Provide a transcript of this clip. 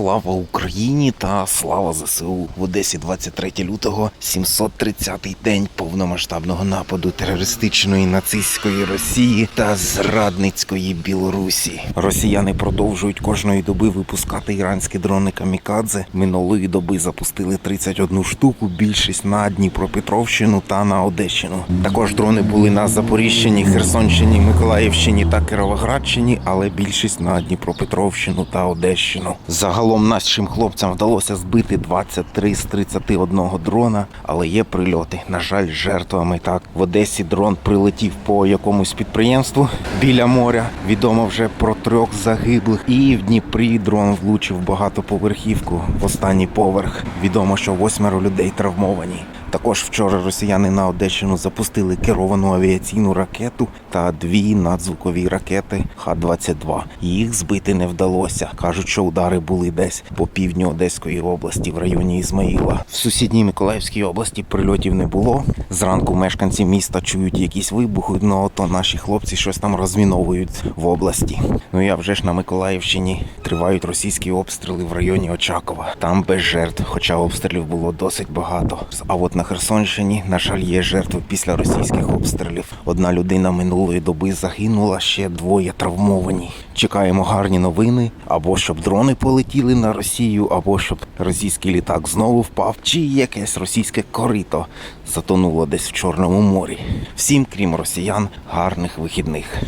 Слава Україні та слава ЗСУ в Одесі 23 лютого, 730-й день повномасштабного нападу терористичної нацистської Росії та зрадницької Білорусі. Росіяни продовжують кожної доби випускати іранські дрони камікадзе. Минулої доби запустили 31 штуку, більшість на Дніпропетровщину та на Одещину. Також дрони були на Запоріжчині, Херсонщині, Миколаївщині та Кіровоградщині, але більшість на Дніпропетровщину та Одещину. Загалом нашим хлопцям вдалося збити 23 з 31 дрона, але є прильоти. На жаль, жертвами так. В Одесі дрон прилетів по якомусь підприємству біля моря. Відомо вже про трьох загиблих. І в Дніпрі дрон влучив багатоповерхівку в останній поверх. Відомо, що восьмеро людей травмовані. Також вчора росіяни на Одещину запустили керовану авіаційну ракету та дві надзвукові ракети Х-22. Їх збити не вдалося. кажуть, що удари були десь по півдню Одеської області в районі Ізмаїла. В сусідній Миколаївській області прильотів не було. Зранку мешканці міста чують якісь вибухи, ну то наші хлопці щось там розміновують в області. Ну я вже ж на Миколаївщині тривають російські обстріли в районі Очакова. Там без жертв, хоча обстрілів було досить багато. А от на Херсонщині, на жаль, є жертви після російських обстрілів. Одна людина минулої доби загинула, ще двоє травмовані. Чекаємо гарні новини, або щоб дрони полетіли на Росію, або щоб російський літак знову впав, чи якесь російське корито затонуло десь в Чорному морі. Всім, крім росіян, гарних вихідних.